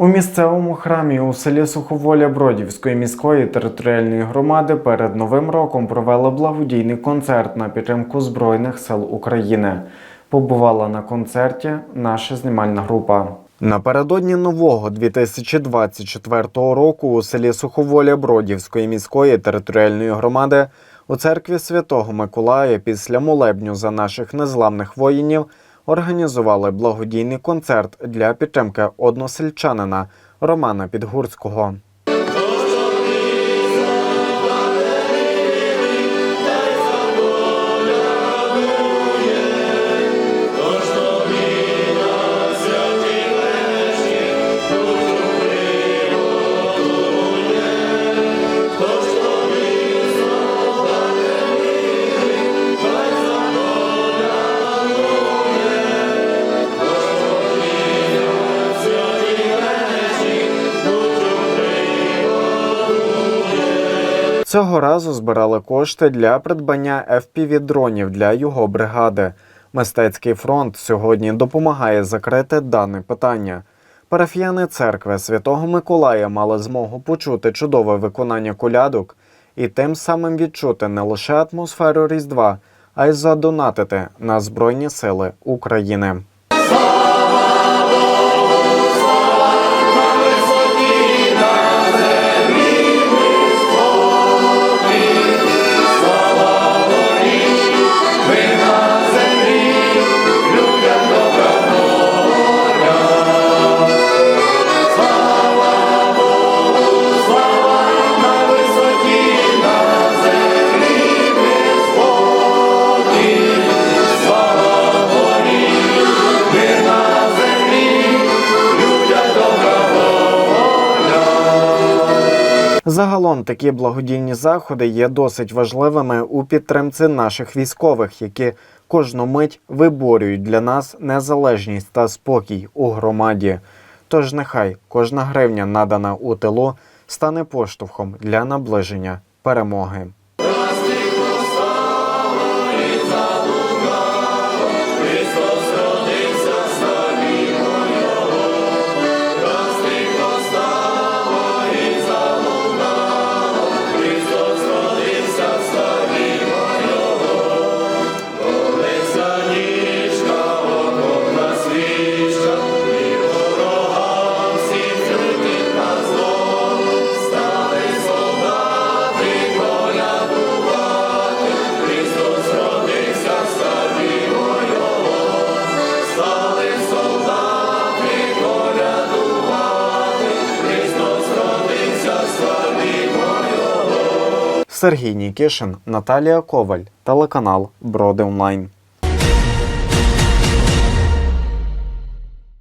У місцевому храмі у селі Суховоля Бродівської міської територіальної громади перед новим роком провели благодійний концерт на підтримку Збройних сил України. Побувала на концерті наша знімальна група. Напередодні нового 2024 року у селі Суховоля Бродівської міської територіальної громади у церкві Святого Миколая після молебню за наших незламних воїнів організували благодійний концерт для підтримки односельчанина Романа Підгурського. Цього разу збирали кошти для придбання FPV-дронів для його бригади. Мистецький фронт сьогодні допомагає закрити дане питання. Парафіяни церкви Святого Миколая мали змогу почути чудове виконання колядок і тим самим відчути не лише атмосферу Різдва, а й задонатити на Збройні Сили України. Загалом такі благодійні заходи є досить важливими у підтримці наших військових, які кожну мить виборюють для нас незалежність та спокій у громаді. Тож нехай кожна гривня, надана у тилу, стане поштовхом для наближення перемоги. Сергій Нікішин, Наталія Коваль, телеканал Броди Онлайн.